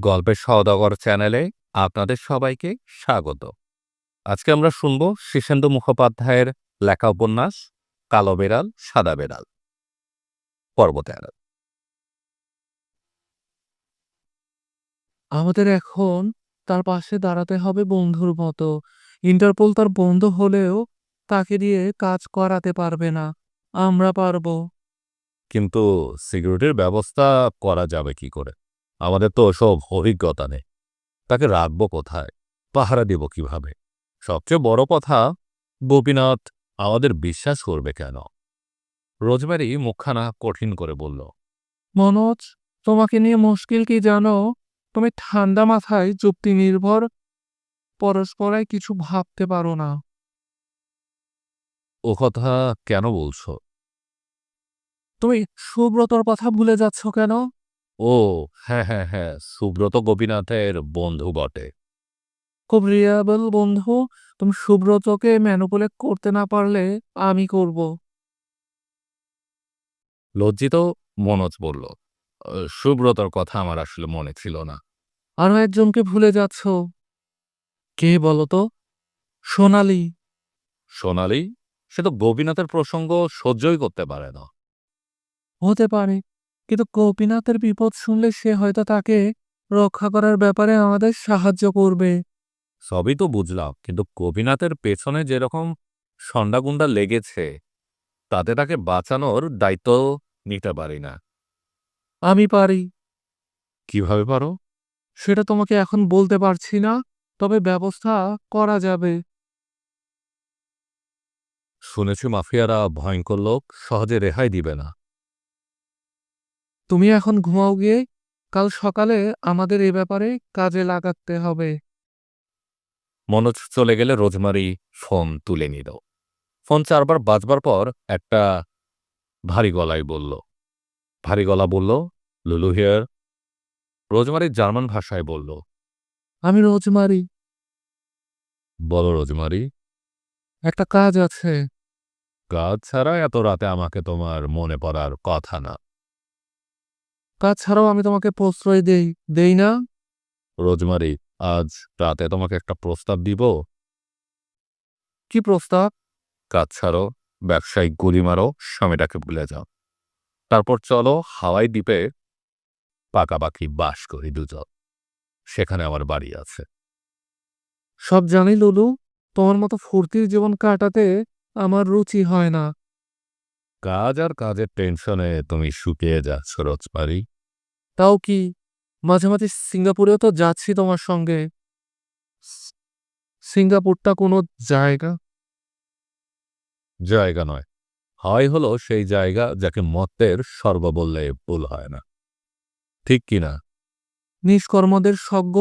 গল্পের সওদাগর চ্যানেলে আপনাদের সবাইকে স্বাগত। আজকে আমরা শুনব শীর্ষেন্দু মুখোপাধ্যায়ের লেখা উপন্যাস কালো বেড়াল সাদা বেড়াল। পর্ব তেরো আমাদের এখন তার পাশে দাঁড়াতে হবে বন্ধুর মতো। ইন্টারপোল তার বন্ধু হলেও তাকে দিয়ে কাজ করাতে পারবে না। আমরা পারব। কিন্তু সিকিউরিটির ব্যবস্থা করা যাবে কি করে? আমাদের তো ওসব অভিজ্ঞতা নেই। তাকে রাখব কোথায়? পাহারা দেব কীভাবে? সবচেয়ে বড় কথা, গোপীনাথ আমাদের বিশ্বাস করবে কেন? রোজমেরি মুখখানা কঠিন করে বলল, মনোজ, তোমাকে নিয়ে মুশকিল কি জানো? তুমি ঠান্ডা মাথায় যুক্তি নির্ভর, পরস্পরায় কিছু ভাবতে পারো না। ও কথা কেন বলছ? তুমি সুব্রতর কথা ভুলে যাচ্ছ কেন? ও হ্যাঁ হ্যাঁ হ্যাঁ সুব্রত গোপীনাথের বন্ধু বটে। খুব রিয়াবল বন্ধু, তুমি সুব্রতকে ম্যানুপুলেট করতে না পারলে আমি করব। লজ্জিত মনোজ বলল, সুব্রতর কথা আমার আসলে মনে ছিল না। আরও একজনকে ভুলে যাচ্ছ? কে বলতো সোনালি। সোনালি? সে তো গোপীনাথের প্রসঙ্গ সহ্যই করতে পারে না। হতে পারে। কিন্তু গোপীনাথের বিপদ শুনলে সে হয়তো তাকে রক্ষা করার ব্যাপারে আমাদের সাহায্য করবে। সবই তো বুঝলাম কিন্তু গোপীনাথের পেছনে যেরকম সন্ডাগুন্ডা লেগেছে তাতে তাকে বাঁচানোর দায়িত্ব নিতে পারি না। আমি পারি। কীভাবে পারো? সেটা তোমাকে এখন বলতে পারছি না তবে ব্যবস্থা করা যাবে। শুনেছি মাফিয়ারা ভয়ঙ্কর লোক সহজে রেহাই দিবে না। তুমি এখন ঘুমাও গিয়ে কাল সকালে আমাদের এ ব্যাপারে কাজে লাগাতে হবে। মনোজ চলে গেলে রোজমারি ফোন তুলে নিল। ফোন চারবার বাজবার পর একটা ভারী গলায় বলল ভারী গলা বলল লুলু হিয়ার। রোজমারি জার্মান ভাষায় বলল আমি রোজমারি। বলো রোজমারি। একটা কাজ আছে। কাজ ছাড়া এত রাতে আমাকে তোমার মনে পড়ার কথা না। কাজ ছাড়াও আমি তোমাকে প্রশ্রয় দেই দেই না? রোজমারি আজ রাতে তোমাকে একটা প্রস্তাব দিব। কি প্রস্তাব? কাজ ছাড়ো ব্যবসায়িক গুলি মারো স্বামীটাকে ভুলে যাও। তারপর চলো হাওয়াই দ্বীপে পাকাপাকি বাস করি দুজন। সেখানে আমার বাড়ি আছে। সব জানি লুলু। তোমার মতো ফুর্তির জীবন কাটাতে আমার রুচি হয় না। কাজ আর কাজের টেনশনে তুমি শুকিয়ে যাচ্ছ রোজমারি। তাও কি? মাঝে মাঝে সিঙ্গাপুরেও তো যাচ্ছি তোমার সঙ্গে। সিঙ্গাপুরটা কোনো জায়গা? জায়গা নয়। হাওয়াই হলো সেই জায়গা যাকে মতের স্বর্গ বললে ভুল হয় না। ঠিক কিনা নিষ্কর্মদের স্বর্গ?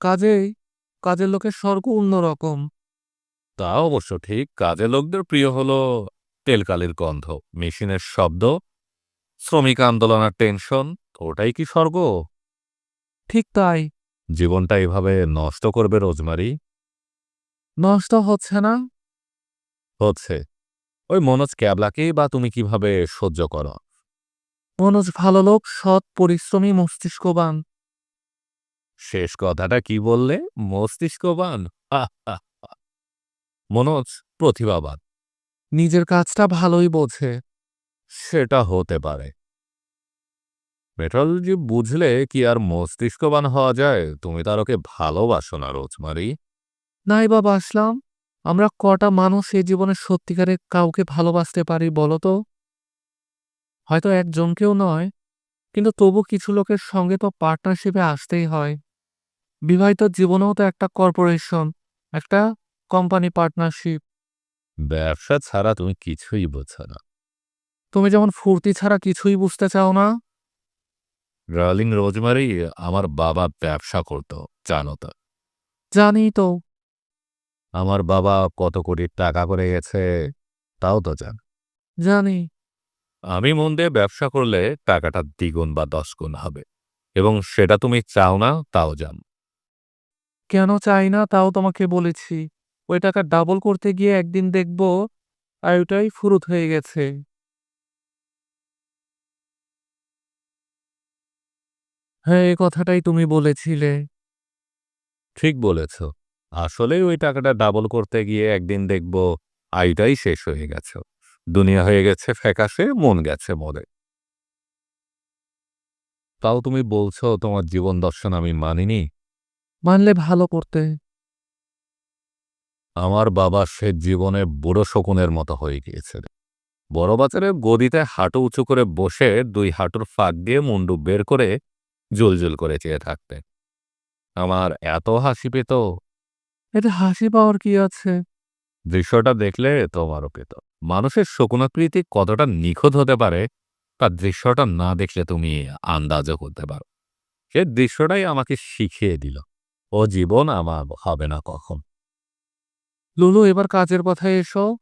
কাজেই কাজের লোকের স্বর্গ অন্যরকম তা অবশ্য ঠিক। কাজে লোকদের প্রিয় হলো তেলকালির গন্ধ মেশিনের শব্দ শ্রমিক আন্দোলনের টেনশন ওটাই কি স্বর্গ? ঠিক তাই। জীবনটা এভাবে নষ্ট করবে রোজমারি? নষ্ট হচ্ছে না। হচ্ছে। ওই মনোজ ক্যাবলাকেই বা তুমি কীভাবে সহ্য করো? মনোজ ভালো লোক সৎ পরিশ্রমী মস্তিষ্কবান। শেষ কথাটা কি বললে? মস্তিষ্কবান। মনোজ প্রতিভাবান। নিজের কাজটা ভালোই বোঝে। সেটা হতে পারে। মেটালজি বুঝলে কি আর মস্তিষ্কবান হওয়া যায়? তুমি তার ওকে ভালোবাসো না রোজমারি। নাই বা বাসলাম আমরা কটা মানুষ এই জীবনে সত্যিকারে কাউকে ভালোবাসতে পারি বলো তো? হয়তো একজনকেও নয় কিন্তু তবু কিছু লোকের সঙ্গে তো পার্টনারশিপে আসতেই হয়। বিবাহিত জীবনেও তো একটা কর্পোরেশন একটা কোম্পানি পার্টনারশিপ ব্যবসা ছাড়া তুমি কিছুই বোঝো না। তুমি যেমন ফুর্তি ছাড়া কিছুই বুঝতে চাও না। ডার্লিং রোজমারি আমার বাবা ব্যবসা করত জানো তো। জানি তো। আমার বাবা কত কোটি টাকা করে গেছে তাও তো জান। জানি। আমি মন দিয়ে ব্যবসা করলে টাকাটা দ্বিগুণ বা দশ গুণ হবে এবং সেটা তুমি চাও না তাও জান। কেন চাই না তাও তোমাকে বলেছি। ওই টাকা ডাবল করতে গিয়ে একদিন দেখব আয়ুটাই ফুরুত হয়ে গেছে। হ্যাঁ এই কথাটাই তুমি বলেছিলে। ঠিক বলেছ। আসলে ওই টাকাটা ডাবল করতে গিয়ে একদিন দেখব আয়টাই শেষ হয়ে গেছে। দুনিয়া হয়ে গেছে ফ্যাকাশে মন গেছে মরে। তাও তুমি বলছো তোমার জীবন দর্শন আমি মানিনি? মানলে ভালো করতে। আমার বাবা সে জীবনে বুড়ো শকুনের মতো হয়ে গিয়েছে। বড় বাজারে গদিতে হাঁটু উঁচু করে বসে দুই হাঁটুর ফাঁক দিয়ে মুন্ডু বের করে জুলজুল করে চেয়ে থাকতেন আমার এত হাসি পেত। এটা হাসি পাওয়ার কি আছে? দৃশ্যটা দেখলে তোমারও পেত। মানুষের শকুনাকৃতি কতটা নিখুঁত হতে পারে, তার দৃশ্যটা না দেখলে তুমি আন্দাজও করতে পারো। সে দৃশ্যটাই আমাকে শিখিয়ে দিল। ও জীবন আমার হবে না কখন। লুলু এবার কাজের কথায় এসো।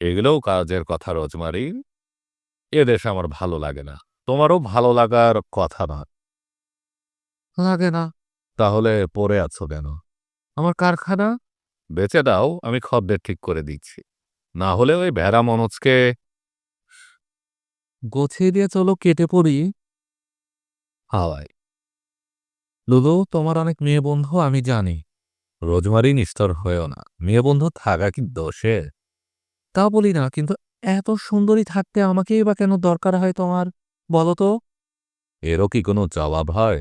এগুলোও কাজের কথা রোজমারি। এদেশ আমার ভালো লাগে না। তোমারও ভালো লাগার কথা না। লাগে না। তাহলে পড়ে আছো কেন? আমার কারখানা? বেঁচে দাও আমি খদ্দের ঠিক করে দিচ্ছি। না হলে ওই ভেড়া মনোজকে গোছিয়ে দিয়ে চলো কেটে পড়ি। হাওয়ায়। লুলু তোমার অনেক মেয়ে বন্ধু আমি জানি। রোজমারি নিস্তর হয়েও না। মেয়ে বন্ধু থাকা কি দোষে? তা বলি না, কিন্তু এত সুন্দরী থাকতে আমাকেই বা কেন দরকার হয় তোমার, বলো তো? এরও কি কোনো জবাব হয়?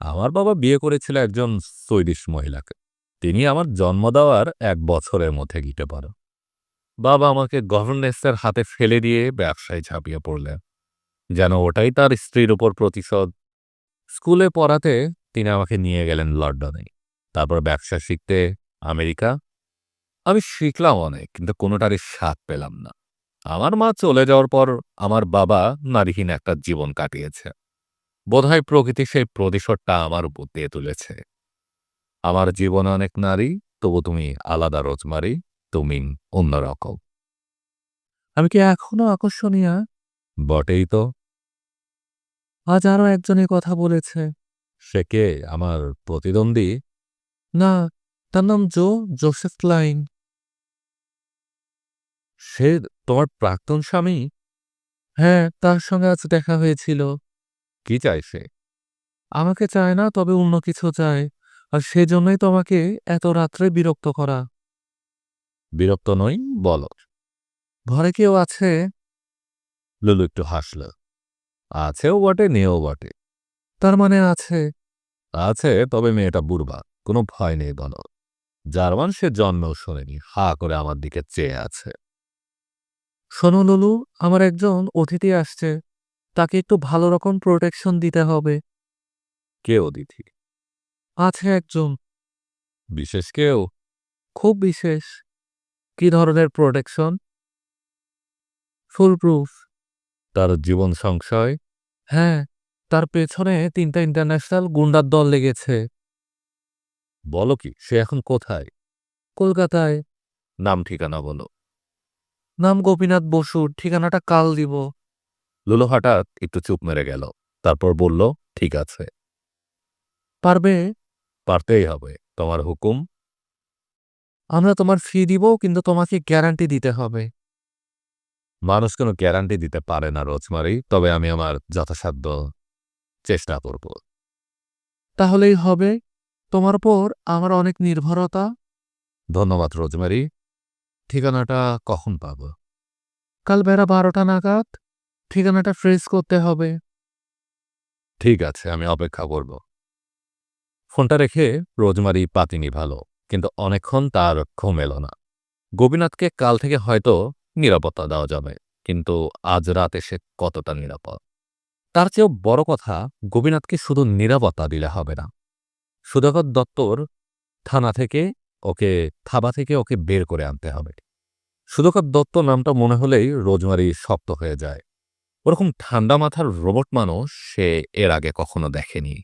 আমার বাবা বিয়ে করেছিল একজন সুইডিশ মহিলাকে। তিনি আমার জন্ম দেওয়ার এক বছরের মধ্যে গিটে পারো বাবা আমাকে গভর্নেন্সের হাতে ফেলে দিয়ে ব্যবসায় ঝাঁপিয়ে পড়লেন। যেন ওটাই তার স্ত্রীর উপর প্রতিশোধ। স্কুলে পড়াতে তিনি আমাকে নিয়ে গেলেন লন্ডনে। তারপর ব্যবসা শিখতে আমেরিকা। আমি শিখলাম অনেক, কিন্তু কোনোটারই স্বাদ পেলাম না। আমার মা চলে যাওয়ার পর আমার বাবা নারীহীন একটা জীবন কাটিয়েছে। বোধহয় প্রকৃতি সেই প্রতিশোধটা আমার উপর দিয়ে তুলেছে। আমার জীবনে অনেক নারী, তবু তুমি আলাদা রোজমারি, তুমি অন্যরকম আমি কি এখনও আকর্ষণীয়? বটেই তো। আজ আরও একজনের কথা বলেছে। সে কে? আমার প্রতিদ্বন্দ্বী? না তার নাম জো জোসেফ ক্লাইন। সে তোমার প্রাক্তন স্বামী? হ্যাঁ তার সঙ্গে আজ দেখা হয়েছিল। কি চায় সে? আমাকে চায় না তবে অন্য কিছু চায়। আর সেজন্যই তোমাকে এত রাত্রে বিরক্ত করা। বিরক্ত নই বলো। ঘরে কেউ আছে? লুলু একটু হাসল। আছেও বটে নেও বটে। তার মানে আছে। আছে তবে মেয়েটা বুড়বা। কোনো ভয় নেই বলো। জার্মান সে জন্মেও শোনেনি হা করে আমার দিকে চেয়ে আছে। শোনো লুলু আমার একজন অতিথি আসছে। তাকে একটু ভালো রকম প্রোটেকশন দিতে হবে। কে অতিথি? আছে একজন। বিশেষ কেউ? খুব বিশেষ। কি ধরনের প্রোটেকশন ফুলপ্রুফ তার জীবন সংশয়? হ্যাঁ তার পেছনে তিনটা ইন্টারন্যাশনাল গুন্ডার দল লেগেছে। বলো কি সে এখন কোথায়? কলকাতায়। নাম ঠিকানা বলো। নাম গোপীনাথ বসুর ঠিকানাটা কাল দিব। লুলো হঠাৎ একটু চুপ মেরে গেল তারপর বলল ঠিক আছে। পারবে? পারতেই হবে তোমার হুকুম? আমরা তোমার ফি দিব কিন্তু তোমাকে গ্যারান্টি দিতে হবে। মানুষ কোনো গ্যারান্টি দিতে পারে না রোজমারি তবে আমি আমার যথাসাধ্য চেষ্টা করব। তাহলেই হবে। তোমার উপর আমার অনেক নির্ভরতা। ধন্যবাদ রোজমারি। ঠিকানাটা কখন পাব? কাল বেড়া বারোটা নাগাদ। ঠিকানাটা ফ্রেশ করতে হবে। ঠিক আছে আমি অপেক্ষা করব। ফোনটা রেখে রোজমারি পাতি নিভালো কিন্তু অনেকক্ষণ তার ঘুম এলো না। গোপীনাথকে কাল থেকে হয়তো নিরাপত্তা দেওয়া যাবে কিন্তু আজ রাতে সে কতটা নিরাপদ? তার চেয়েও বড় কথা গোপীনাথকে শুধু নিরাপত্তা দিলে হবে না। সুধাকর দত্তর থানা থেকে ওকে, থাবা থেকে ওকে বের করে আনতে হবে। সুধাকর দত্ত নামটা মনে হলেই রোজমারি শক্ত হয়ে যায়। ওরকম ঠান্ডা মাথার রোবট মানুষ সে এর আগে কখনো দেখেনি।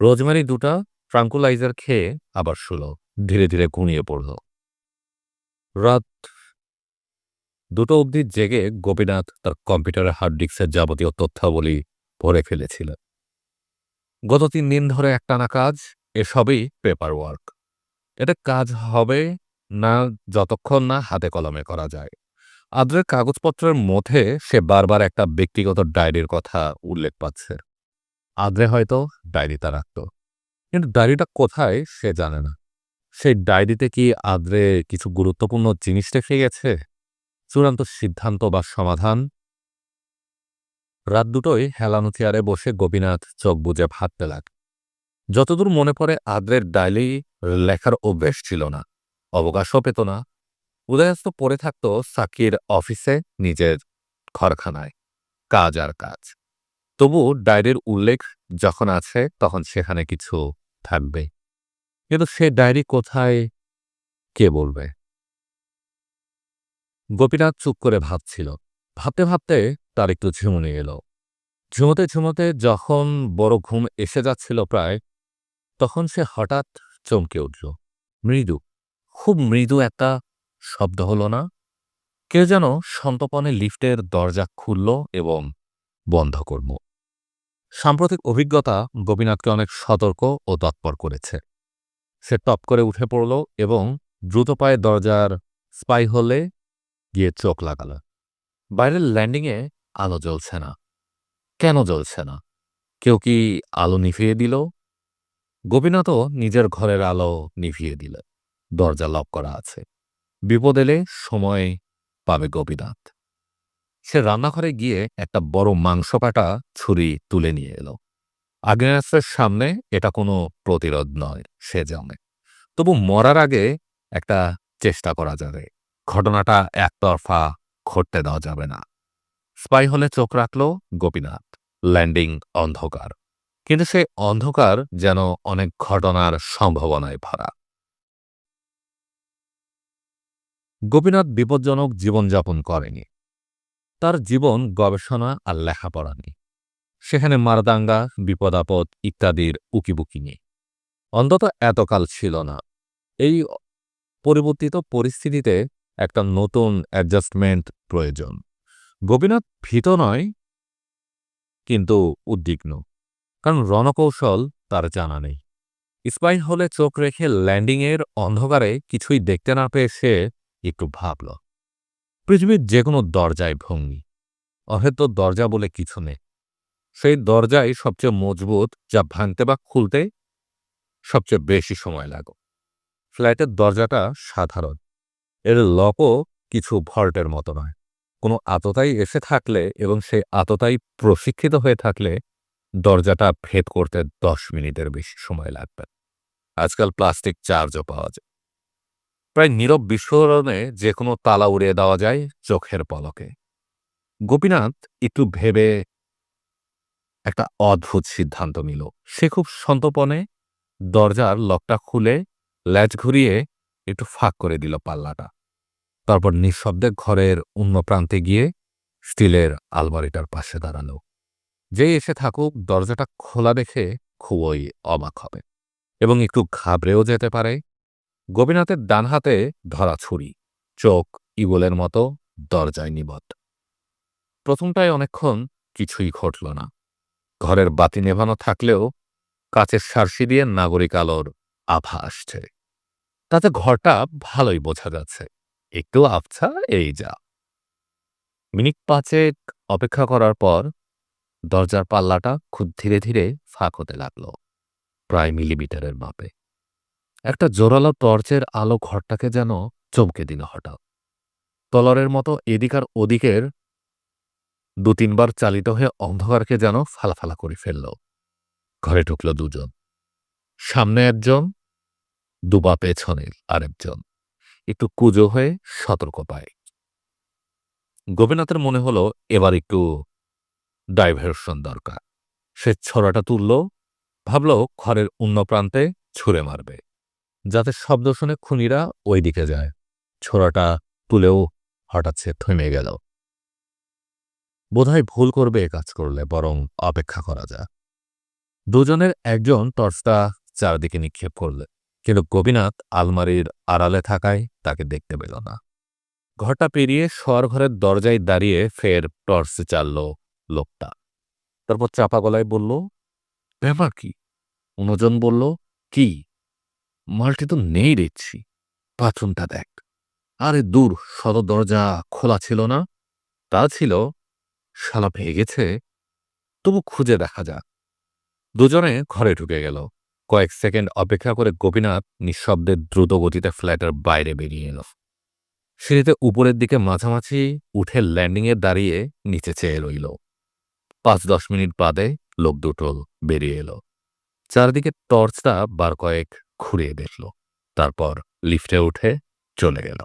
রোজমারি দুটা ট্রাঙ্কুলাইজার খেয়ে আবার শুলো, ধীরে ধীরে ঘুমিয়ে পড়ল। রাত দুটো অবধি জেগে গোপীনাথ তার কম্পিউটারের হার্ড ডিস্কের যাবতীয় তথ্যাবলী ভরে ফেলেছিল গত তিন দিন ধরে একটানা কাজ, এসবই পেপার ওয়ার্ক এটা কাজ হবে না যতক্ষণ না হাতে কলমে করা যায়। আদ্রের কাগজপত্রের মধ্যে সে বারবার একটা ব্যক্তিগত ডায়েরির কথা উল্লেখ পাচ্ছে। আদ্রে হয়তো ডায়েরিটা রাখত। কিন্তু ডায়েরিটা কোথায় সে জানে না। সেই ডায়েরিতে কি আদ্রে কিছু গুরুত্বপূর্ণ জিনিস রেখে গেছে? চূড়ান্ত সিদ্ধান্ত বা সমাধান রাত দুটোই হেলানো চেয়ারে বসে গোপীনাথ চোখ বুজে ভাবতে লাগ যতদূর মনে পড়ে, আদ্রের ডায়েরি লেখার অভ্যেস ছিল না, অবকাশও পেত না। উদয়াস্ত পড়ে থাকত সাকির অফিসে, নিজের ঘরখানায়, কাজ আর কাজ। তবু ডায়েরির উল্লেখ যখন আছে, তখন সেখানে কিছু থাকবে। কিন্তু সে ডায়েরি কোথায়, কে বলবে? গোপীনাথ চুপ করে ভাবছিল। ভাবতে ভাবতে তার একটু ঝিমুনি এলো। ঝুমোতে ঝুমোতে যখন বড় ঘুম এসে যাচ্ছিল প্রায়, তখন সে হঠাৎ চমকে উঠল। মৃদু, খুব মৃদু একটা শব্দ হলো না? কেউ যেন সন্তপনে লিফটের দরজা খুলল এবং বন্ধ করল। সাম্প্রতিক অভিজ্ঞতা গোপীনাথকে অনেক সতর্ক ও তৎপর করেছে। সে টপ করে উঠে পড়ল এবং দ্রুত পায়ে দরজার স্পাই হলে গিয়ে চোখ লাগাল। বাইরের ল্যান্ডিংয়ে আলো জ্বলছে না। কেন জ্বলছে না? কেউ কি আলো নিভিয়ে দিল? গোপীনাথও নিজের ঘরের আলো নিভিয়ে দিল। দরজা লক করা আছে। বিপদ এলে সময় পাবে গোপীনাথ। সে রান্নাঘরে গিয়ে একটা বড় মাংস কাটা ছুরি তুলে নিয়ে এলো। আগ্নেয়াস্ত্রের সামনে এটা কোনো প্রতিরোধ নয়, সে জানে। তবু মরার আগে একটা চেষ্টা করা যাবে। ঘটনাটা একতরফা ঘটতে দেওয়া যাবে না। স্পাই হলে চোখ রাখল গোপীনাথ। ল্যান্ডিং অন্ধকার। কিন্তু সে অন্ধকার যেন অনেক ঘটনার সম্ভাবনায় ভরা। গোপীনাথ বিপজ্জনক জীবনযাপন করেনি। তার জীবন গবেষণা আর লেখাপড়া নেই সেখানে মারদাঙ্গা, বিপদাপদ ইত্যাদির উকিবুকি নেই অন্তত এতকাল ছিল না। এই পরিবর্তিত পরিস্থিতিতে একটা নতুন অ্যাডজাস্টমেন্ট প্রয়োজন। গোপীনাথ ভীত নয়, কিন্তু উদ্বিগ্ন। কারণ রণকৌশল তার জানা নেই। স্পাইন হলে চোখ রেখে ল্যান্ডিংয়ের অন্ধকারে কিছুই দেখতে না পেয়ে সে একটু ভাবল, পৃথিবীর যে কোনো দরজায় ভঙ্গি। অহেত দরজা বলে কিছু নেই। সেই দরজাই সবচেয়ে মজবুত, যা ভাঙতে বা খুলতে সবচেয়ে বেশি সময় লাগে। ফ্ল্যাটের দরজাটা সাধারণ। এর লকও কিছু ভল্টের মতো নয়। কোনো আততাই এসে থাকলে এবং সেই আততাই প্রশিক্ষিত হয়ে থাকলে দরজাটা ভেদ করতে দশ মিনিটের বেশি সময় লাগবে। আজকাল প্লাস্টিক চার্জও পাওয়া যায়। প্রায় নীরব বিস্ফোরণে যে কোনো তালা উড়িয়ে দেওয়া যায় চোখের পলকে। গোপীনাথ একটু ভেবে একটা অদ্ভুত সিদ্ধান্ত নিল। সে খুব সন্তপনে দরজার লকটা খুলে ল্যাচ ঘুরিয়ে একটু ফাঁক করে দিল পাল্লাটা। তারপর নিঃশব্দে ঘরের অন্য প্রান্তে গিয়ে স্টিলের আলমারিটার পাশে দাঁড়াল। যে এসে থাকুক, দরজাটা খোলা দেখে খুবই অবাক হবে এবং একটু ঘাবড়েও যেতে পারে। গোপীনাথের ডান হাতে ধরা ছুরি, চোখ ইগলের মতো, দরজায় নিবদ্ধ। প্রথমটায় অনেকক্ষণ কিছুই ঘটল না। ঘরের বাতি নেভানো থাকলেও কাচের সার্সি দিয়ে নাগরিক আলোর আভা আসছে। তাতে ঘরটা ভালোই বোঝা যাচ্ছে। একটু আবছা, এই যা। মিনিট পাঁচেক অপেক্ষা করার পর দরজার পাল্লাটা খুব ধীরে ধীরে ফাঁক হতে লাগল, প্রায় মিলিমিটারের মাপে। একটা জোরালো টর্চের আলো ঘরটাকে যেন চমকে দিল হঠাৎ। তলরের মতো এদিক আর ওদিকের দু তিনবার চালিত হয়ে অন্ধকারকে যেন ফালাফালা করে ফেলল। ঘরে ঢুকল দুজন। সামনে একজন, দুবা পেছনে আরেকজন। একটু কুজো হয়ে সতর্ক পায়। গোপীনাথের মনে হলো এবার একটু ডাইভার্সন দরকার। সে ছড়াটা তুলল, ভাবল ঘরের অন্য প্রান্তে ছুঁড়ে মারবে, যাতে শব্দ শুনে খুনিরা ওই দিকে যায়। ছোড়াটা তুলেও হঠাৎ সে থেমে গেল। বোধহয় ভুল করবে এ কাজ করলে, বরং অপেক্ষা করা যা দুজনের একজন টর্চটা চারদিকে নিক্ষেপ করলে। কিন্তু গোপীনাথ আলমারির আড়ালে থাকায় তাকে দেখতে পেল না। ঘরটা পেরিয়ে শোয়ার ঘরের দরজায় দাঁড়িয়ে ফের টর্চ চালল লোকটা। তারপর চাপা গলায় বলল, ব্যাপার কি? অন্যজন বলল, কি? মালটি তো নেই দেখছি পাথরটা দেখ। আরে দূর সদর দরজা খোলা ছিল না। তা ছিল, শালা ভেঙেছে। তবু খুঁজে দেখা যাক। দুজনে ঘরে ঢুকে গেল। কয়েক সেকেন্ড অপেক্ষা করে গোপীনাথ নিঃশব্দে দ্রুত গতিতে ফ্ল্যাটের বাইরে বেরিয়ে এলো। সিঁড়িতে উপরের দিকে মাঝামাঝি উঠে ল্যান্ডিংয়ে দাঁড়িয়ে নিচে চেয়ে রইল। পাঁচ দশ মিনিট বাদে লোক দুটো বেরিয়ে এলো। চারদিকে টর্চটা বার কয়েক ঘুরিয়ে দেখল। তারপর লিফটে উঠে চলে গেল।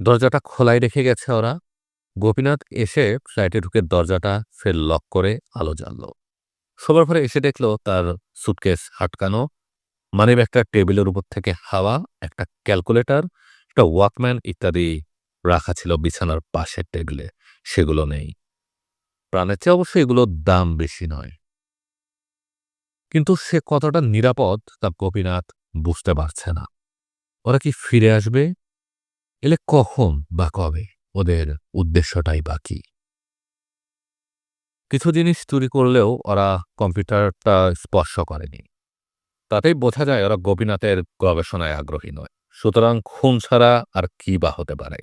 দরজাটা খোলাই রেখে গেছে ওরা। গোপীনাথ এসে ফ্ল্যাটে ঢুকে দরজাটা ফের লক করে আলো জ্বালল। সবার পরে এসে দেখল তার সুটকেস আটকানো। মানিব্যাগটা টেবিলের উপর থেকে হাওয়া, একটা ক্যালকুলেটর, একটা ওয়াকম্যান ইত্যাদি রাখা ছিল বিছানার পাশের টেবিলে। সেগুলো নেই। প্রাণের চেয়ে অবশ্য এগুলোর দাম বেশি নয়। কিন্তু সে কতটা নিরাপদ তা গোপীনাথ বুঝতে পারছে না। ওরা কি ফিরে আসবে? এলে কখন বা কবে? ওদের উদ্দেশ্যটাই বাকি কিছু জিনিস চুরি করলেও ওরা কম্পিউটারটা স্পর্শ করেনি। তাতেই বোঝা যায় ওরা গোপীনাথের গবেষণায় আগ্রহী নয়। সুতরাং খুন ছাড়া আর কি বা হতে পারে?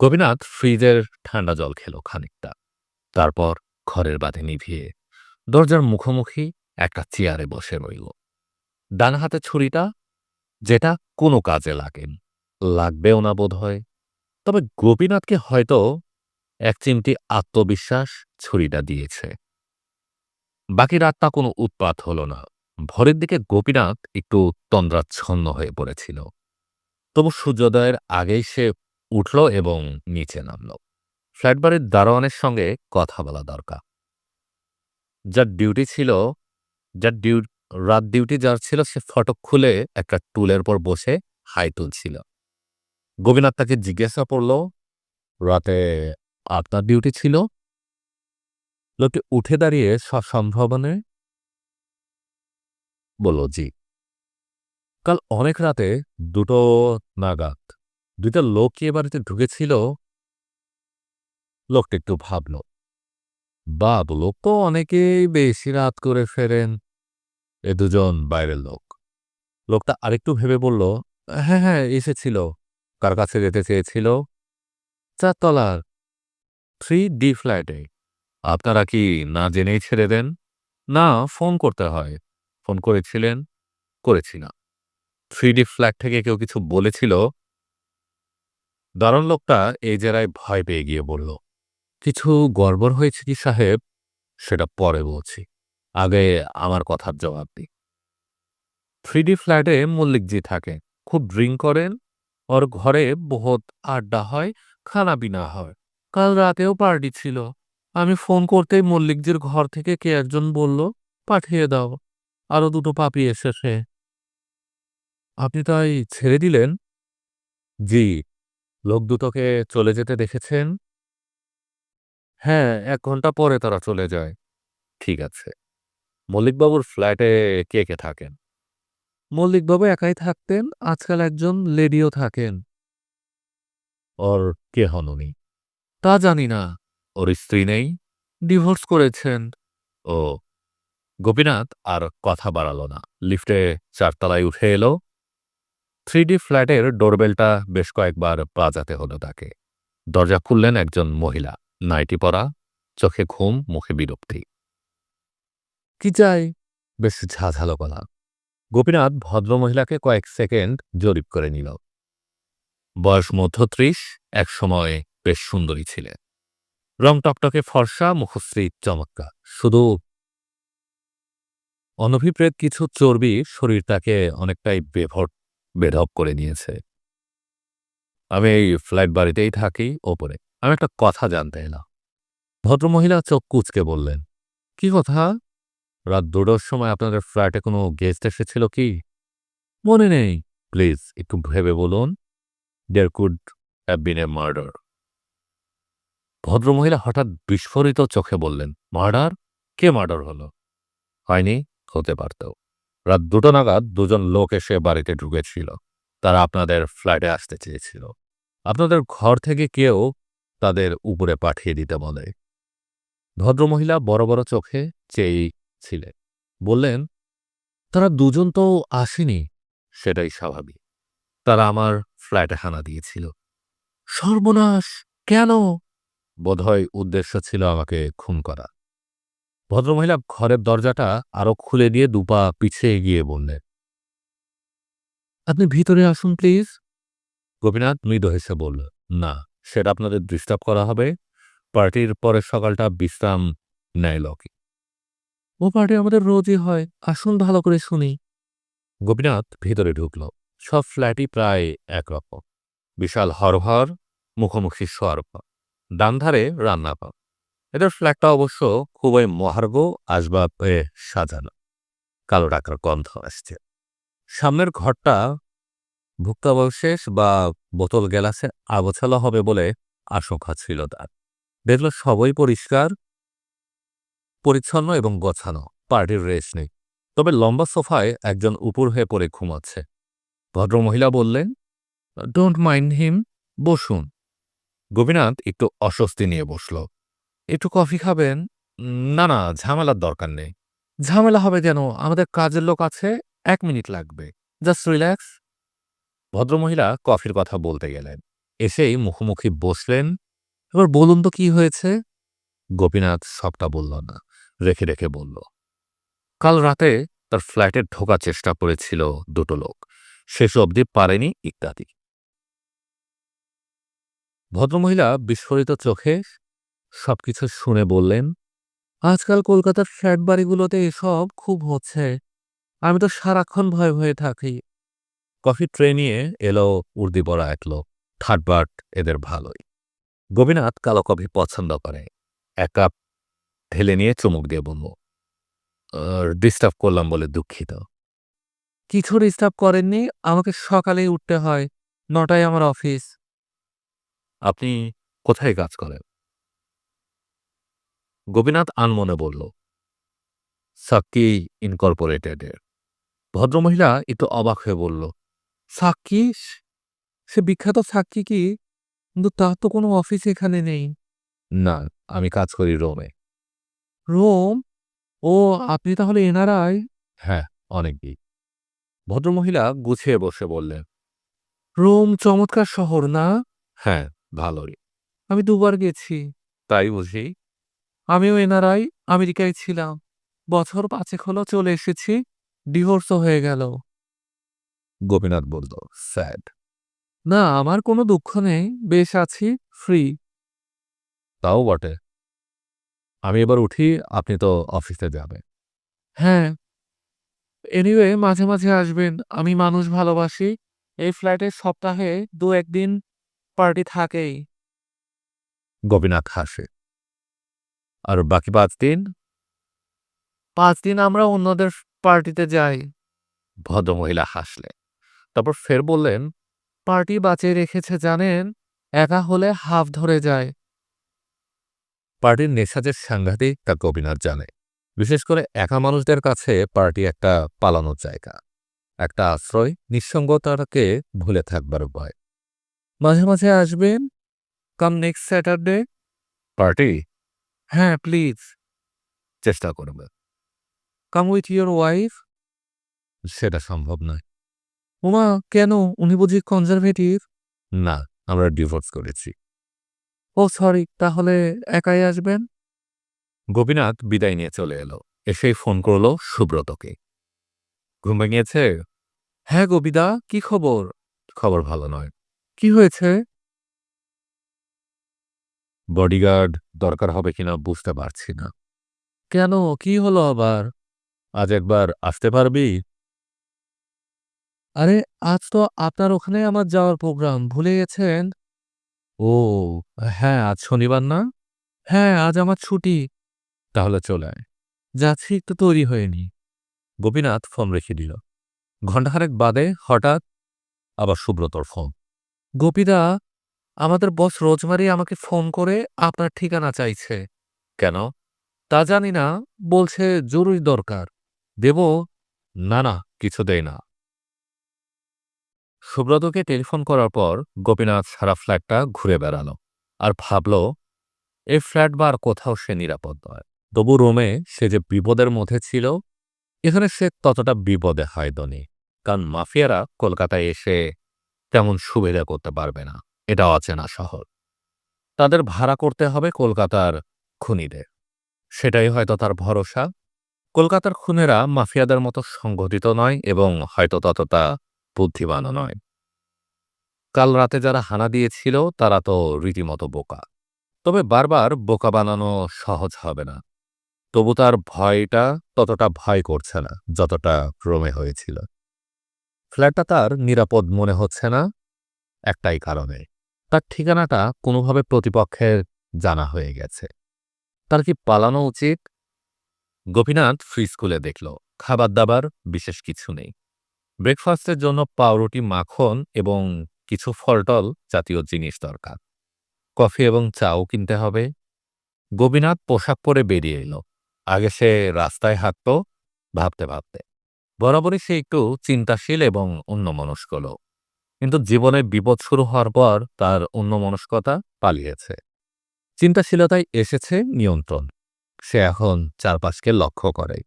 গোপীনাথ ফ্রিজের ঠান্ডা জল খেল খানিকটা। তারপর ঘরের বাতি নিভিয়ে দরজার মুখোমুখি একটা চেয়ারে বসে রইল। ডান হাতে ছুরিটা, যেটা কোনো কাজে লাগেন। লাগবেও না বোধ হয় তবে গোপীনাথকে হয়তো এক চিমটি আত্মবিশ্বাস ছুরিটা দিয়েছে। বাকি রাতটা কোনো উৎপাত হল না। ভোরের দিকে গোপীনাথ একটু তন্দ্রাচ্ছন্ন হয়ে পড়েছিল। তবু সূর্যোদয়ের আগেই সে উঠল এবং নিচে নামল। ফ্ল্যাটবাড়ির দারোয়ানের সঙ্গে কথা বলা দরকার। যার ডিউটি ছিল, যার ডিউ, রাত ডিউটি যার ছিল, সে ফটক খুলে একটা টুলের পর বসে হাই তুলছিল। গোপীনাথ তাকে জিজ্ঞাসা করল, রাতে আপনার ডিউটি ছিল? লোকটি উঠে দাঁড়িয়ে সসম্ভাবনে বলল, জি। কাল অনেক রাতে দুটো নাগাদ। দুইটা লোক কি বাড়িতে ঢুকেছিল। লোকটা একটু ভাবল, বাব, লোক তো অনেকেই বেশি রাত করে ফেরেন। এ দুজন বাইরের লোক। লোকটা আরেকটু ভেবে বলল হ্যাঁ হ্যাঁ এসেছিল। কার কাছে যেতে চেয়েছিল? চারতলার। থ্রি ডি ফ্ল্যাটে। আপনারা কি না জেনেই ছেড়ে দেন? না, ফোন করতে হয়। ফোন করেছিলেন? করেছি না। থ্রি ডি ফ্ল্যাট থেকে কেউ কিছু বলেছিল? দারুণ লোকটা এই জেরায় ভয় পেয়ে গিয়ে বলল, কিছু গড়বড় হয়েছে কি সাহেব? সেটা পরে বলছি। আগে আমার কথার জবাব দিই। থ্রি ডি ফ্ল্যাটে মল্লিকজি থাকে খুব ড্রিঙ্ক করেন। ওর ঘরে বহুত আড্ডা হয় খানা পিনা হয়। কাল রাতেও পার্টি ছিল। আমি ফোন করতেই মল্লিকজির ঘর থেকে কে একজন বলল পাঠিয়ে দাও। আরও দুটো পাপি এসেছে। আপনি তাই ছেড়ে দিলেন? জি। লোক দুটোকে চলে যেতে দেখেছেন? হ্যাঁ এক ঘণ্টা পরে তারা চলে যায়। ঠিক আছে। মল্লিকবাবুর ফ্ল্যাটে কে কে থাকেন? মল্লিকবাবু একাই থাকতেন আজকাল একজন লেডিও থাকেন। ওর কে হন উনি? তা জানি না। ওর স্ত্রী নেই, ডিভোর্স করেছেন। ও, গোপীনাথ আর কথা বাড়ালো না। লিফটে চারতলায় উঠে এলো। থ্রি ডি ফ্ল্যাটের ডোরবেলটা বেশ কয়েকবার বাজাতে হলো তাকে। দরজা খুললেন একজন মহিলা। নাইটি পরা, চোখে ঘুম, মুখে বিরক্তি। কি চাই? বেশ ঝাঝালো গলা। গোপীনাথ ভদ্রমহিলাকে কয়েক সেকেন্ড জরিপ করে নিল। বয়স মধ্য ত্রিশ একসময় বেশ সুন্দরী ছিলেন। রং টকটকে ফর্সা, মুখশ্রী, চমৎকার। শুধু অনভিপ্রেত কিছু চর্বি শরীরটাকে অনেকটাই বেভট বেঢপ করে নিয়েছে। আমি এই ফ্ল্যাট বাড়িতেই থাকি ওপরে। আমি একটা কথা জানতে এলাম। ভদ্রমহিলা চোখ কুচকে বললেন, কি কথা? রাত দুটোর সময় আপনাদের ফ্ল্যাটে কোনো গেস্ট এসেছিল কি? মনে নেই। প্লিজ, একটু ভেবে বলুন। There could have been a murder. ভদ্রমহিলা হঠাৎ বিস্ফোরিত চোখে বললেন, মার্ডার? কে মার্ডার হলো? হয়নি, হতে পারত। রাত দুটো নাগাদ দুজন লোক এসে বাড়িতে ঢুকেছিল। তারা আপনাদের ফ্ল্যাটে আসতে চেয়েছিল। আপনাদের ঘর থেকে কেউ তাদের উপরে পাঠিয়ে দিতে বলে। ভদ্রমহিলা বড় বড় চোখে চেয়েই ছিলেন বললেন, তারা দুজন তো আসেনি? সেটাই স্বাভাবিক। তারা আমার ফ্ল্যাটে হানা দিয়েছিল। সর্বনাশ! কেন? বোধহয় উদ্দেশ্য ছিল আমাকে খুন করা। ভদ্রমহিলা ঘরের দরজাটা আরও খুলে দিয়ে দুপা পিছিয়ে এগিয়ে বললেন, আপনি ভিতরে আসুন, প্লিজ। গোপীনাথ মৃদু হেসে বলল, না, সেটা আপনাদের ডিস্টার্ব করা হবে। পার্টির পরের সকালটা বিশ্রাম নেয় লকি। ও পার্টি আমাদের রোজই হয়, আসুন ভালো করে শুনি। গোপীনাথ ভিতরে ঢুকল। সব ফ্ল্যাটই প্রায় একরকম। বিশাল হরহর, মুখোমুখি সর্প ডান ধারে রান্নাঘর এদের ফ্ল্যাটটা অবশ্য খুবই মহার্ঘ আসবাবে সাজানো। কালো টাকার গন্ধ আসছে। সামনের ঘরটা ভুক্তাবশেষ বা বোতল গ্যালাসে আগোছালো হবে বলে আশঙ্কা ছিল তার। দেখল সবই পরিষ্কার, পরিচ্ছন্ন এবং গোছানো। পার্টির রেস নেই। তবে লম্বা সোফায় একজন উপর হয়ে পড়ে ঘুমাচ্ছে। ভদ্রমহিলা বললেন ডোন্ট মাইন্ড হিম বসুন। গোপীনাথ একটু অস্বস্তি নিয়ে বসল। একটু কফি খাবেন? না না, ঝামেলার দরকার নেই। ঝামেলা হবে যেন আমাদের কাজের লোক আছে, এক মিনিট লাগবে। Just relax. ভদ্রমহিলা কফির কথা বলতে গেলেন। এসেই মুখোমুখি বসলেন। এবার বলুন তো কি হয়েছে? গোপীনাথ সবটা বলল না, রেখে রেখে বলল, কাল রাতে তার ফ্ল্যাটে ঢোকার চেষ্টা করেছিল দুটো লোক। শেষ অবধি পারেনি ইত্যাদি। ভদ্রমহিলা বিস্ফোরিত চোখে সবকিছু শুনে বললেন, আজকাল কলকাতার ফ্ল্যাট বাড়িগুলোতে এসব খুব হচ্ছে। আমি তো সারাক্ষণ ভয়ে ভয়ে থাকি। কফি ট্রে নিয়ে এলো উর্দি পড়া এক লোক। ঠাটবাট এদের ভালোই। গোপীনাথ কালো কফি পছন্দ করে। এক কাপ ঢেলে নিয়ে চুমুক দিয়ে বলল ডিস্টার্ব করলাম বলে দুঃখিত। কিছু ডিস্টার্ব করেননি, আমাকে সকালেই উঠতে হয়। নটায় আমার অফিস। আপনি কোথায় কাজ করেন? গোপীনাথ আনমনে বলল সাক্কি ইনকর্পোরেটেডের। ভদ্রমহিলা একটু অবাক হয়ে বলল, সাক্ষী? সে বিখ্যাত সাক্ষী কি? কিন্তু তার তো কোনো অফিস এখানে নেই। না, আমি কাজ করি রোমে। রোম? ও, আপনি তাহলে এনআরআই? হ্যাঁ অনেকই। ভদ্রমহিলা গুছিয়ে বসে বললেন, রোম চমৎকার শহর না? হ্যাঁ ভালোই। আমি দুবার গেছি। তাই বুঝি? আমিও এনআরআই আমেরিকায় ছিলাম। বছর পাঁচেক হলো চলে এসেছি ডিভোর্সও হয়ে গেল। গোপীনাথ বলল স্যাড। না আমার কোনো দুঃখ নেই বেশ আছি ফ্রি তাও বটে। আমি এবার উঠি আপনি তো অফিসে যাবেন। হ্যাঁ। এনিওয়ে মাঝে মাঝে আসবেন। আমি মানুষ ভালোবাসি। এই ফ্ল্যাটে সপ্তাহে দু একদিন পার্টি থাকেই। গোপীনাথ হাসে। আর বাকি পাঁচ দিন? পাঁচ দিন আমরা অন্যদের পার্টিতে যাই। ভদ্রমহিলা হাসলে। তারপর ফের বললেন পার্টি বাঁচিয়ে রেখেছে জানেন একা হলে হাফ ধরে যায়। পার্টির নেশাজের সাংঘাতিক তা গোপীনাথ জানে। বিশেষ করে একা মানুষদের কাছে পার্টি একটা পালানোর জায়গা। একটা আশ্রয় নিঃসঙ্গতাকে ভুলে থাকবার উপায়। মাঝে মাঝে আসবেন কাম নেক্সট স্যাটারডে পার্টি হ্যাঁ প্লিজ চেষ্টা করবে। কাম উইথ ইয়োর ওয়াইফ সেটা সম্ভব নয়। উমা কেন? উনি বুঝি কনজারভেটিভ না আমরা ডিভোর্স করেছি। ও সরি তাহলে একাই আসবেন? গোপীনাথ বিদায় নিয়ে চলে এলো। এসেই ফোন করল সুব্রতকে। ঘুম ভেঙেছে? হ্যাঁ গোবিদা কি খবর? খবর ভালো নয়। কি হয়েছে? বডিগার্ড দরকার হবে কিনা বুঝতে পারছি না। কেন? কি হলো আবার? আজ একবার আসতে পারবি? আরে আজ তো আপনার ওখানে আমার যাওয়ার প্রোগ্রাম ভুলে গেছেন? ও হ্যাঁ আজ শনিবার না? হ্যাঁ আজ আমার ছুটি। তাহলে চলে আয়। যাচ্ছি একটু তৈরি হয়নি গোপীনাথ ফোন রেখে দিল। ঘণ্টাখানেক বাদে হঠাৎ আবার সুব্রতর ফোন। গোপীদা, আমাদের বস রোজমারি আমাকে ফোন করে আপনার ঠিকানা চাইছে। কেন? তা জানি না, বলছে জরুরি দরকার। দেব? না না, কিছু দেয় না। সুব্রতকে টেলিফোন করার পর গোপীনাথ সারা ফ্ল্যাটটা ঘুরে বেড়ালো আর ভাবল এই ফ্ল্যাট বা আর কোথাও সে নিরাপদ নয়। তবু রোমে সে যে বিপদের মধ্যে ছিল, এখানে সে ততটা বিপদে হয়দনি কারণ মাফিয়ারা কলকাতায় এসে তেমন সুবিধা করতে পারবে না। এটা অচেনা শহর। তাদের ভাড়া করতে হবে কলকাতার খুনিদের। সেটাই হয়তো তার ভরসা। কলকাতার খুনেরা মাফিয়াদের মতো সংগঠিত নয় এবং হয়তো ততটা বুদ্ধিমানও নয়। কাল রাতে যারা হানা দিয়েছিল, তারা তো রীতিমতো বোকা। তবে বারবার বোকা বানানো সহজ হবে না। তবু তার ভয়টা ততটা ভয় করছে না, যতটা ক্রমে হয়েছিল। ফ্ল্যাটটা তার নিরাপদ মনে হচ্ছে না। একটাই কারণে। তার ঠিকানাটা কোনোভাবে প্রতিপক্ষের জানা হয়ে গেছে। তার কি পালানো উচিত? গোপীনাথ ফ্রি স্কুলে দেখল। খাবার দাবার বিশেষ কিছু নেই। ব্রেকফাস্টের জন্য পাউরুটি, মাখন এবং কিছু ফলটল জাতীয় জিনিস দরকার। কফি এবং চাও কিনতে হবে। গোপীনাথ পোশাক পরে বেরিয়ে এলো। আগে সে রাস্তায় হাঁটত, ভাবতে ভাবতে। বরাবরই সে একটু চিন্তাশীল এবং অন্যমনস্ক লোক। কিন্তু জীবনে বিপদ শুরু হওয়ার পর তার অন্যমনস্কতা পালিয়েছে। চিন্তাশীলতায় এসেছে নিয়ন্ত্রণ। সে এখন চারপাশকে লক্ষ্য করে।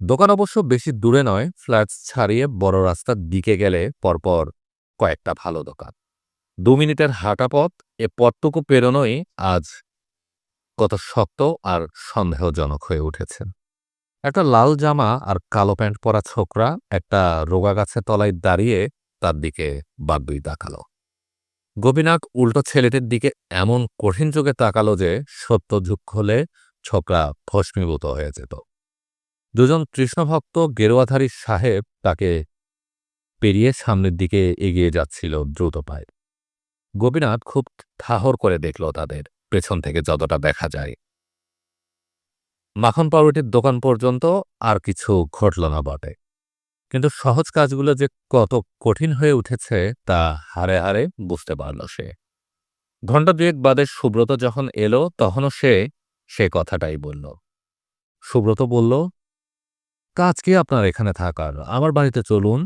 দোকান অবশ্য বেশি দূরে নয়, ফ্ল্যাট ছাড়িয়ে বড় রাস্তার দিকে গেলে পরপর কয়েকটা ভালো দোকান। দু মিনিটের হাঁটা পথ, এ পথটুকু পেরোনোই আজ কত শক্ত আর সন্দেহজনক হয়ে উঠেছে। একটা লাল জামা আর কালো প্যান্ট পরা ছোকরা একটা রোগা গাছের তলায় দাঁড়িয়ে তার দিকে বাগ্যই তাকালো। গোপীনাথ উল্টো ছেলেটির দিকে এমন কঠিন চোখে তাকালো যে সত্য ঝুঁক হলে ছোকরা ভস্মীভূত হয়ে যেত। দুজন কৃষ্ণভক্ত গেরুয়াধারী সাহেব তাকে পেরিয়ে সামনের দিকে এগিয়ে যাচ্ছিল দ্রুত পায়ে। গোপীনাথ খুব ঠাহর করে দেখল তাদের, পেছন থেকে যতটা দেখা যায়। মাখন পাউরুটির দোকান পর্যন্ত আর কিছু ঘটল না বটে। কিন্তু সহজ কাজগুলো যে কত কঠিন হয়ে উঠেছে তা হারে হারে বুঝতে পারল সে। ঘণ্টা দুয়েক বাদে সুব্রত যখন এলো, তখনও সে সে কথাটাই বলল। সুব্রত বলল, কাজ কি আপনার এখানে থাকার? আমার বাড়িতে চলুন।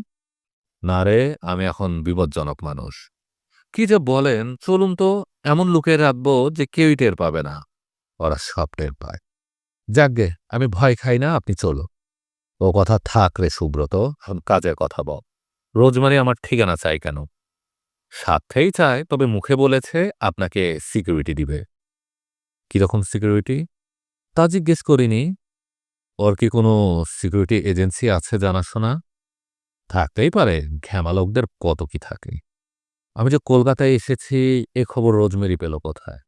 না রে, আমি এখন বিপজ্জনক মানুষ। কি যে বলেন, চলুন তো, এমন লুকে রাখব যে কেউই টের পাবে না। ওরা সব টের পায়। যাকগে, আমি ভয় খাই না, আপনি চলো ও কথা থাক রে সুব্রত কাজের কথা বল। রোজমারি আমার ঠিকানা চাই কেন? সাথেই চায়, তবে মুখে বলেছে, আপনাকে সিকিউরিটি দিবে। কীরকম সিকিউরিটি তা জিজ্ঞেস করিনি। ওর কি কোনো সিকিউরিটি এজেন্সি আছে জানাশোনা? থাকতেই পারে ঘ্যামা লোকদের কত কি থাকে। আমি যে কলকাতায় এসেছি, এ খবর রোজমেরি পেল কোথায়?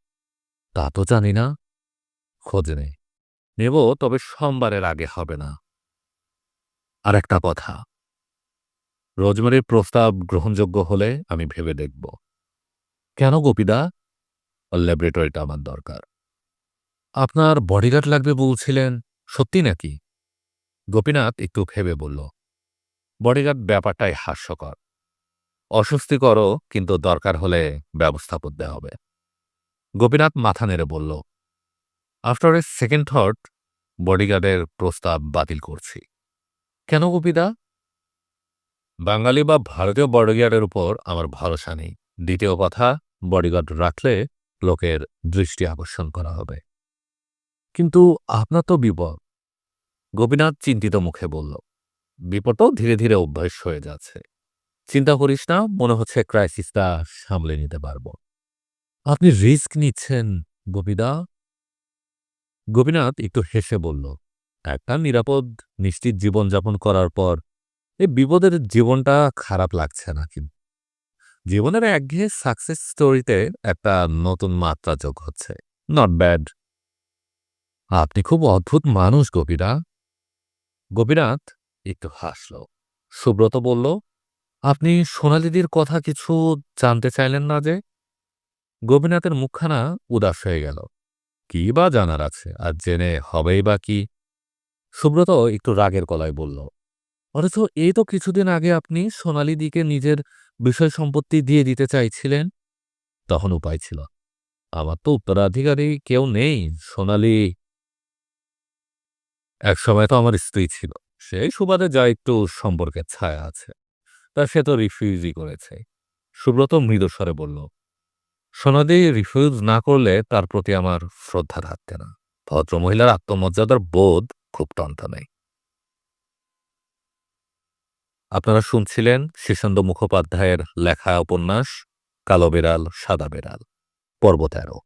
তা তো জানি না। খোঁজ নেই। নেব, তবে সোমবারের আগে হবে না। আর একটা কথা। রোজমেরির প্রস্তাব গ্রহণযোগ্য হলে আমি ভেবে দেখব। কেন গোপীদা? ল্যাবরেটরিটা আমার দরকার। আপনার বডিগার্ড লাগবে বলছিলেন, সত্যি নাকি? গোপীনাথ একটু ভেবে বলল, বডিগার্ড ব্যাপারটাই হাস্যকর। অস্বস্তিকরও, কিন্তু দরকার হলে ব্যবস্থা হবে। গোপীনাথ মাথা নেড়ে বলল আফটার এ সেকেন্ড থট বডিগার্ডের প্রস্তাব বাতিল করছি। কেন গোপীদা বাঙালি বা ভারতীয় বডিগার্ডের উপর আমার ভরসা নেই। দ্বিতীয় কথা বডিগার্ড রাখলে লোকের দৃষ্টি আকর্ষণ করা হবে। কিন্তু আপনার তো বিপদ। গোপীনাথ চিন্তিত মুখে বলল বিপদও ধীরে ধীরে অভ্যাস হয়ে যাচ্ছে। চিন্তা করিস না, মনে হচ্ছে ক্রাইসিসটা সামলে নিতে পারব। আপনি রিস্ক নিচ্ছেন, গোপীদা। গোপীনাথ একটু হেসে বলল, একটা নিরাপদ, নিশ্চিত জীবনযাপন করার পর এই বিপদের জীবনটা খারাপ লাগছে না কিন্তু। জীবনের একঘেয়ে সাকসেস স্টোরিতে একটা নতুন মাত্রা যোগ হচ্ছে। নট ব্যাড আপনি খুব অদ্ভুত মানুষ, গোপীরা। গোপীনাথ একটু হাসল, সুব্রত বলল, আপনি সোনালিদির কথা কিছু জানতে চাইলেন না যে? গোপীনাথের মুখখানা উদাস হয়ে গেল। কি বা জানার আছে? আর জেনে হবেই বা কি? সুব্রত একটু রাগের গলায় বলল, অথচ এই তো কিছুদিন আগে আপনি সোনালিদিকে নিজের বিষয় সম্পত্তি দিয়ে দিতে চাইছিলেন? তখন উপায় ছিল, আমার তো উত্তরাধিকারী কেউ নেই, সোনালি। এক সময় তো আমার স্ত্রী ছিল, সেই সুবাদে যা একটু সম্পর্কের ছায়া আছে, তা সে তো রিফিউজই করেছে। সুব্রত মৃদস্বরে বলল সোনাদি রিফিউজ না করলে তার প্রতি আমার শ্রদ্ধা থাকতে না ভদ্রমহিলার আত্মমর্যাদার বোধ খুব টনটনেই আপনারা শুনছিলেন শীর্ষেন্দু মুখোপাধ্যায়ের লেখা উপন্যাস, কালো বেড়াল, সাদা বেড়াল, পর্ব তেরো।